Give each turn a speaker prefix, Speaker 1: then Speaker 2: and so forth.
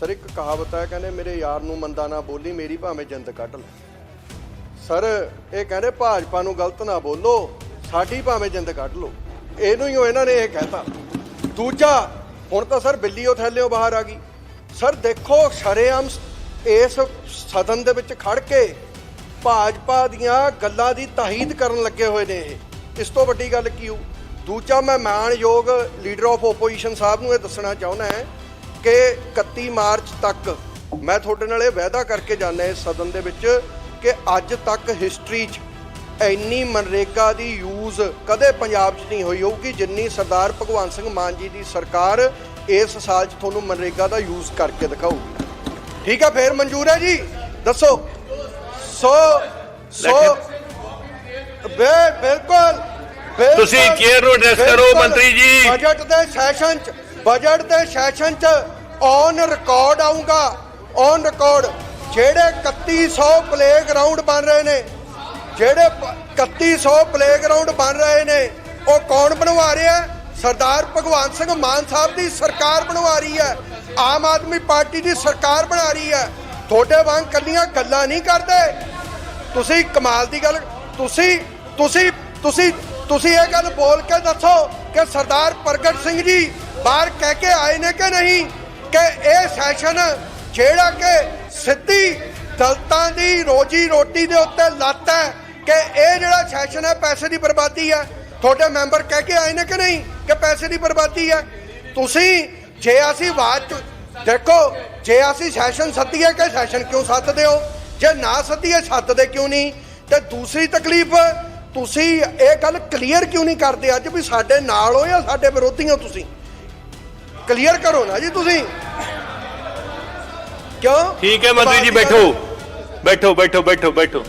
Speaker 1: Sir, ਇੱਕ ਕਹਾਵਤ ਹੈ, ਕਹਿੰਦੇ, ਮੇਰੇ ਯਾਰ ਨੂੰ ਮੰਦਾ ਨਾ ਬੋਲੀ, ਮੇਰੀ ਭਾਵੇਂ ਜਿੰਦ ਕੱਢ ਲੈ। ਸਰ, ਇਹ ਕਹਿੰਦੇ, ਭਾਜਪਾ ਨੂੰ ਗਲਤ ਨਾ ਬੋਲੋ, ਸਾਡੀ ਭਾਵੇਂ ਜਿੰਦ ਕੱਢ ਲਓ। ਇਹਨੂੰ ਹੀ ਉਹ ਇਹਨਾਂ ਨੇ ਇਹ ਕਹਿਤਾ। ਦੂਜਾ, ਹੁਣ ਤਾਂ ਸਰ, ਬਿੱਲੀ ਉਹ ਥੱਲਿਓ ਬਾਹਰ ਆ ਗਈ। ਸਰ, ਦੇਖੋ, ਸ਼ਰੇਆਮ ਇਸ ਸਦਨ ਦੇ ਵਿੱਚ ਖੜ ਕੇ ਭਾਜਪਾ ਦੀਆਂ ਗੱਲਾਂ ਦੀ ਤਾਹੀਦ ਕਰਨ ਲੱਗੇ ਹੋਏ ਨੇ ਇਹ। ਇਸ ਤੋਂ ਵੱਡੀ ਗੱਲ ਕੀ ਹੋ ਦੂਜਾ, ਮੈਂ ਮਾਣਯੋਗ ਲੀਡਰ ਆਫ ਓਪੋਜੀਸ਼ਨ ਸਾਹਿਬ ਨੂੰ ਇਹ ਦੱਸਣਾ ਚਾਹੁੰਦਾ ਹਾਂ ਕਿ 31 ਮਾਰਚ ਤੱਕ ਮੈਂ ਤੁਹਾਡੇ ਨਾਲ ਇਹ ਵਾਅਦਾ ਕਰਕੇ ਜਾਣਾ ਇਸ ਸਦਨ ਦੇ ਵਿੱਚ ਕਿ ਅੱਜ ਤੱਕ ਹਿਸਟਰੀ 'ਚ ਇੰਨੀ ਮਨਰੇਗਾ ਦੀ ਯੂਜ਼ ਕਦੇ ਪੰਜਾਬ 'ਚ ਨਹੀਂ ਹੋਈ ਹੋਊਗੀ ਜਿੰਨੀ ਸਰਦਾਰ ਭਗਵੰਤ ਸਿੰਘ ਮਾਨ ਜੀ ਦੀ ਸਰਕਾਰ ਇਸ ਸਾਲ 'ਚ ਤੁਹਾਨੂੰ ਮਨਰੇਗਾ ਦਾ ਯੂਜ਼ ਕਰਕੇ ਦਿਖਾਊਗੀ ਠੀਕ ਹੈ ਫੇਰ ਮਨਜ਼ੂਰ ਹੈ ਜੀ ਦੱਸੋ ਸੋ ਸੋ ਬੇ ਬਿਲਕੁਲ
Speaker 2: ਤੁਸੀਂ chair ਨੂੰ address ਕਰੋ। ਮੰਤਰੀ ਜੀ।
Speaker 1: ਬਜਟ ਦੇ ਸੈਸ਼ਨ 'ਚ ਬਜਟ ਦੇ ਸੈਸ਼ਨ 'ਚ ਔਨ ਰਿਕਾਰਡ ਆਊਗਾ। ਔਨ ਰਿਕਾਰਡ ਜਿਹੜੇ 3100 ਪਲੇਗਰਾਉਂਡ ਬਣ ਰਹੇ ਨੇ, ਜਿਹੜੇ ਪ- 3100 ਪਲੇਗਰਾਉਂਡ ਬਣ ਰਹੇ ਨੇ, ਉਹ ਕੌਣ ਬਣਵਾ ਰਿਹਾ ਸਰਦਾਰ ਭਗਵੰਤ ਸਿੰਘ ਮਾਨ ਸਾਹਿਬ ਦੀ ਸਰਕਾਰ ਬਣਵਾ ਰਹੀ ਹੈ। ਆਮ ਆਦਮੀ ਪਾਰਟੀ ਦੀ ਸਰਕਾਰ ਬਣਾ ਰਹੀ ਹੈ। ਤੁਹਾਡੇ ਵਾਂਗ ਕੱਲੀਆਂ ਗੱਲਾਂ ਨਹੀਂ ਕਰਦੇ। ਤੁਸੀਂ ਕਮਾਲ ਦੀ ਗੱਲ, ਤੁਸੀਂ ਤੁਸੀਂ ਤੁਸੀਂ ਤੁਸੀਂ ਇਹ ਗੱਲ ਬੋਲ ਕੇ ਦੱਸੋ ਕਿ ਸਰਦਾਰ ਪ੍ਰਗਟ ਸਿੰਘ ਜੀ ਬਾਹਰ ਕਹਿ ਕੇ ਆਏ ਨੇ ਕਿ ਨਹੀਂ? ਕਿ ਇਹ ਸੈਸ਼ਨ ਜਿਹੜਾ ਕਿ ਸਿੱਧੀ ਦਲਤਾਂ ਦੀ ਰੋਜੀ ਰੋਟੀ ਦੇ ਉੱਤੇ ਲੱਤ ਹੈ ਕਿ ਇਹ ਜਿਹੜਾ ਸੈਸ਼ਨ ਹੈ ਪੈਸੇ ਦੀ ਬਰਬਾਦੀ ਹੈ। ਤੁਹਾਡੇ ਮੈਂਬਰ ਕਹਿ ਕੇ ਆਏ ਨੇ ਕਿ ਨਹੀਂ ਕਿ ਪੈਸੇ ਦੀ ਬਰਬਾਦੀ ਹੈ? ਤੁਸੀਂ ਜੇ ਅਸੀਂ ਬਾਅਦ ਚ ਦੇਖੋ, ਜੇ ਅਸੀਂ ਸੈਸ਼ਨ ਸੱਦੀਏ ਕਿ ਸੈਸ਼ਨ ਕਿਉਂ ਸੱਦਦੇ ਹੋ? ਜੇ ਨਾ ਸੱਦੀਏ, ਸੱਦਦੇ ਕਿਉਂ ਨਹੀਂ? ਤੇ ਦੂਸਰੀ ਤਕਲੀਫ, ਤੁਸੀਂ ਇਹ ਗੱਲ ਕਲੀਅਰ ਕਿਉਂ ਨਹੀਂ ਕਰਦੇ ਅੱਜ ਵੀ ਸਾਡੇ ਨਾਲ ਹੋ ਜਾਂ ਸਾਡੇ ਵਿਰੋਧੀ ਹੋ ਤੁਸੀਂ? ਕਲੀਅਰ ਕਰੋ ਨਾ ਜੀ ਤੁਸੀਂ। ਕਿਉਂ?
Speaker 2: ਠੀਕ ਹੈ ਮੰਤਰੀ ਜੀ ਬੈਠੋ। ਬੈਠੋ ਬੈਠੋ ਬੈਠੋ ਬੈਠੋ।